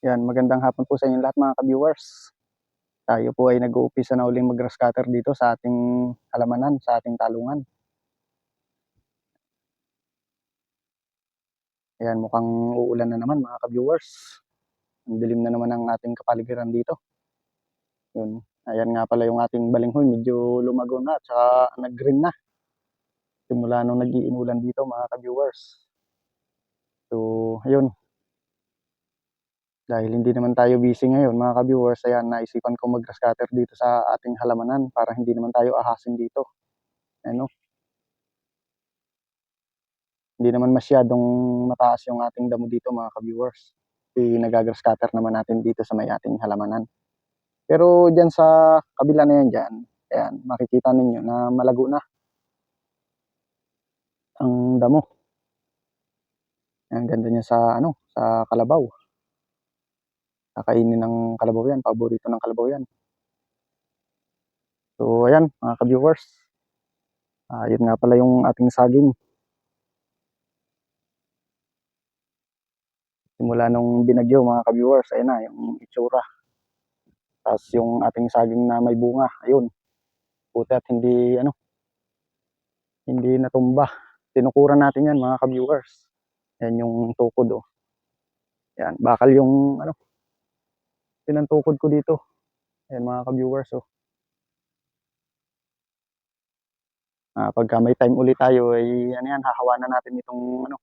Yan, magandang hapon po sa inyo lahat mga ka-viewers. Tayo po ay nag-uumpisa na uling mag-grass cutter dito sa ating halamanan, sa ating talungan. Ayan, mukhang uulan na naman mga ka-viewers. Ang dilim na naman ang ating kapaligiran dito. Yun. Ayan nga pala yung ating balinghoy, medyo lumago na at saka nag-green na. Simula nung nag-iinulan dito mga ka-viewers. So, ayun, dahil hindi naman tayo busy ngayon mga ka-viewers, ayan, naisipan ko mag-grass dito sa ating halamanan para hindi naman tayo ahasin dito. Ano? Hindi naman masyadong mataas yung ating damo dito mga ka-viewers. Nagagrass cutter naman natin dito sa may ating halamanan. Pero dyan sa kabila na yan dyan, ayan, makikita ninyo na malago na ang damo. Ang ganda niya sa ano, sa kalabaw. Kakainin ng kalabaw yan. Paborito ng kalabaw yan. So, ayan, mga ka-viewers. Uh, yun nga pala yung ating saging. Simula nung binagyo, mga ka-viewers, ayun na, yung itsura. Tapos yung ating saging na may bunga, ayun. Puti at hindi, ano, hindi natumba. Tinukuran natin yan, mga ka-viewers. Yan yung tukod, oh. Yan, bakal yung, ano, pinantukod ko dito. Ayan mga ka-viewers. Oh. Ah, pagka may time ulit tayo ay ano yan, hahawanan natin itong ano,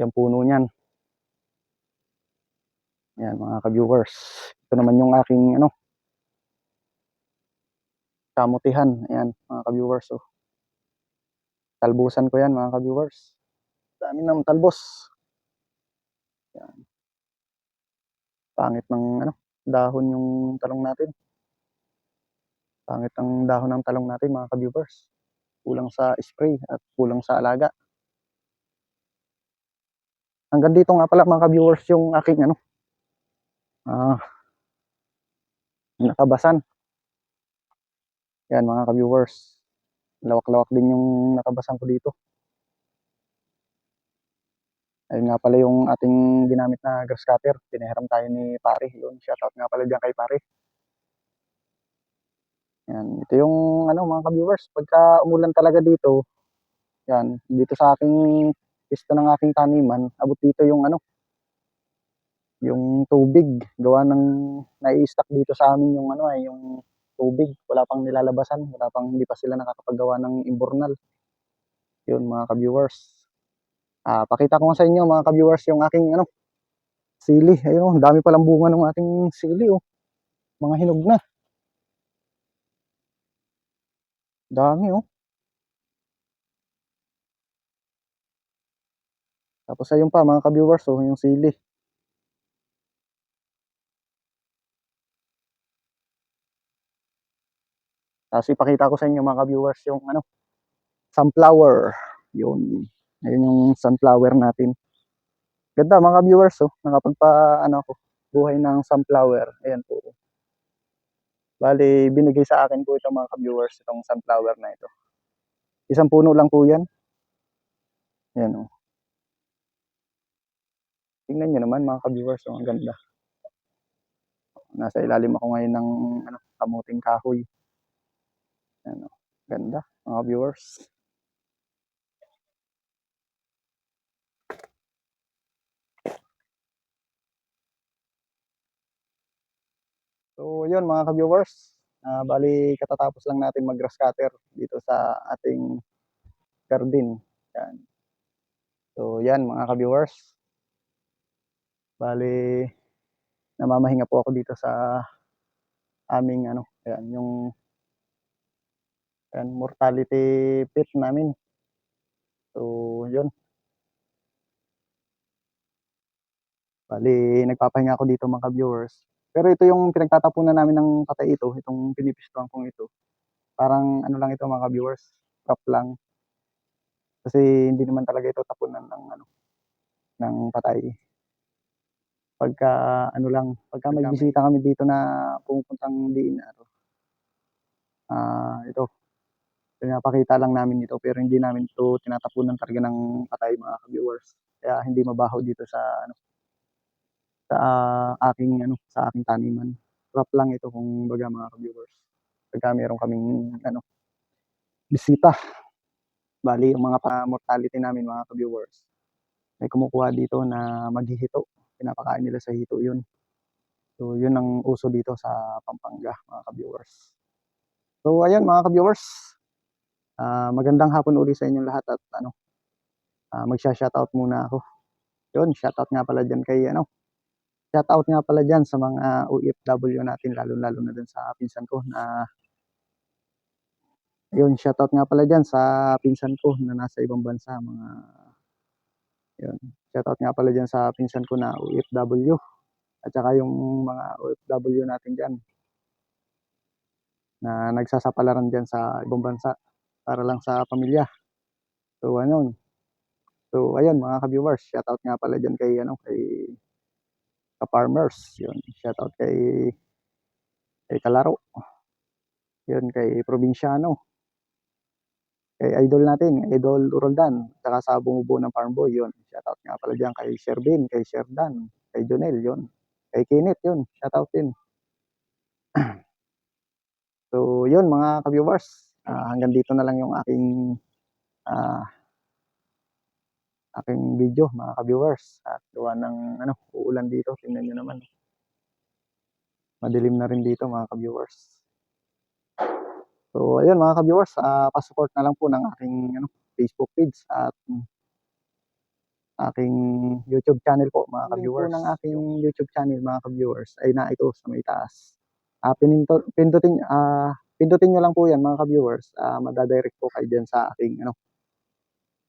yung puno niyan. Ayan mga ka-viewers. Ito naman yung aking ano, kamutihan. Ayan mga ka-viewers. Oh. Talbusan ko yan mga ka-viewers. Dami ng talbos. Ayan pangit ng ano, dahon yung talong natin. Pangit ang dahon ng talong natin mga ka-viewers. Kulang sa spray at kulang sa alaga. Hanggang dito nga pala mga ka-viewers yung aking ano, ah, nakabasan. Yan mga ka-viewers. Lawak-lawak din yung nakabasan ko dito. Ayun nga pala yung ating ginamit na grass cutter. Pinahiram tayo ni pare. Yun, shoutout nga pala dyan kay pare. Yan, ito yung ano mga ka-viewers, pagka umulan talaga dito, yan, dito sa aking pisto ng aking taniman, abot dito yung ano, yung tubig, gawa ng nai-stack dito sa amin yung ano ay, yung tubig, wala pang nilalabasan, wala pang hindi pa sila nakakapagawa ng imbornal. Yun mga ka-viewers. Ah, pakita ko sa inyo mga ka-viewers yung aking ano, sili. Ayun, oh, dami palang bunga ng ating sili oh. Mga hinog na. Dami oh. Tapos ayun pa mga ka-viewers oh, yung sili. Tapos ipakita ko sa inyo mga ka-viewers yung ano, sunflower. Yun. Ayun yung sunflower natin. Ganda mga viewers, oh. Nakapagpa, ano ako, buhay ng sunflower. Ayan po. Bali, binigay sa akin po itong mga viewers itong sunflower na ito. Isang puno lang po yan. Ayan, oh. Tingnan nyo naman mga ka-viewers, oh, ang ganda. Nasa ilalim ako ngayon ng ano, kamuting kahoy. Ayan, oh. Ganda, mga viewers. So, yun mga ka-viewers. Uh, bali, katatapos lang natin mag-grass dito sa ating garden. Yan. So, yan mga ka-viewers. Bali, namamahinga po ako dito sa aming ano, yan, yung yan, mortality pit namin. So, yun. Bali, nagpapahinga ako dito mga ka-viewers. Pero ito yung pinagtatapunan namin ng patay ito, itong pinipistuhan kong ito. Parang ano lang ito mga viewers, prop lang. Kasi hindi naman talaga ito tapunan ng ano ng patay. Pagka ano lang, pagka may bisita kami dito na pumupuntang DNR. Ah, uh, ito. Pinapakita lang namin ito pero hindi namin ito tinatapunan talaga ng patay mga viewers. Kaya hindi mabaho dito sa ano sa aking ano, sa aking taniman. Crop lang ito kumbaga mga ka-viewers. Pagka meron kaming ano, bisita. Bali yung mga pa-mortality namin mga ka-viewers, may kumukuha dito na maghihito. Pinapakain nila sa hito yun. So yun ang uso dito sa Pampanga mga ka-viewers. So ayan mga ka-viewers, ah, magandang hapon uli sa inyong lahat at ano, ah, magsha-shoutout muna ako. Yun, shoutout nga pala diyan kay ano, shoutout nga pala diyan sa mga OFW natin lalong-lalo na dun sa pinsan ko na yun, shoutout nga pala diyan sa pinsan ko na nasa ibang bansa mga yun, shoutout nga pala diyan sa pinsan ko na OFW at saka yung mga OFW natin diyan na nagsasapalaran diyan sa ibang bansa para lang sa pamilya. So ano, so ayun mga ka-viewers, shoutout nga pala diyan kay ano, kay ka-farmers, yun, shoutout kay kay Kalaro. Yun, kay Probinsyano. Kay idol natin, Idol Roldan, saka sa bumubuo ng Farm Boy, yun. Shoutout nga pala diyan kay Shervin, kay Sherdan, kay Jonel, yun. Kay Kenneth, yun. Shoutout din. so, yun mga ka-viewers, ah, hanggang dito na lang yung aking ah, aking video mga ka-viewers. At gawa ng ano, uulan dito, tingnan nyo naman. Madilim na rin dito mga ka-viewers. So, ayun mga ka-viewers, ah, pa-support na lang po ng aking ano, Facebook page at aking YouTube channel po mga ka-viewers. ng ng aking YouTube channel mga ka-viewers ay na ito sa may taas. Ah, pininto, pindutin ah pindutin niyo lang po 'yan mga ka-viewers. Ah, madadirect po kayo diyan sa aking ano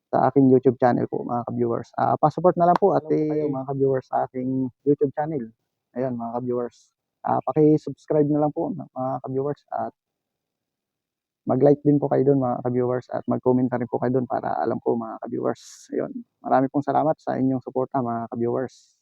sa aking YouTube channel po mga ka-viewers. Ah, pa-support na lang po at kayo, mga ka-viewers sa aking YouTube channel. Ayan mga ka-viewers. Ah, paki-subscribe na lang po mga ka-viewers at mag-like din po kayo doon mga ka-viewers at mag-comment rin po kayo doon para alam ko mga ka-viewers. Ayun. Marami pong salamat sa inyong suporta mga ka-viewers.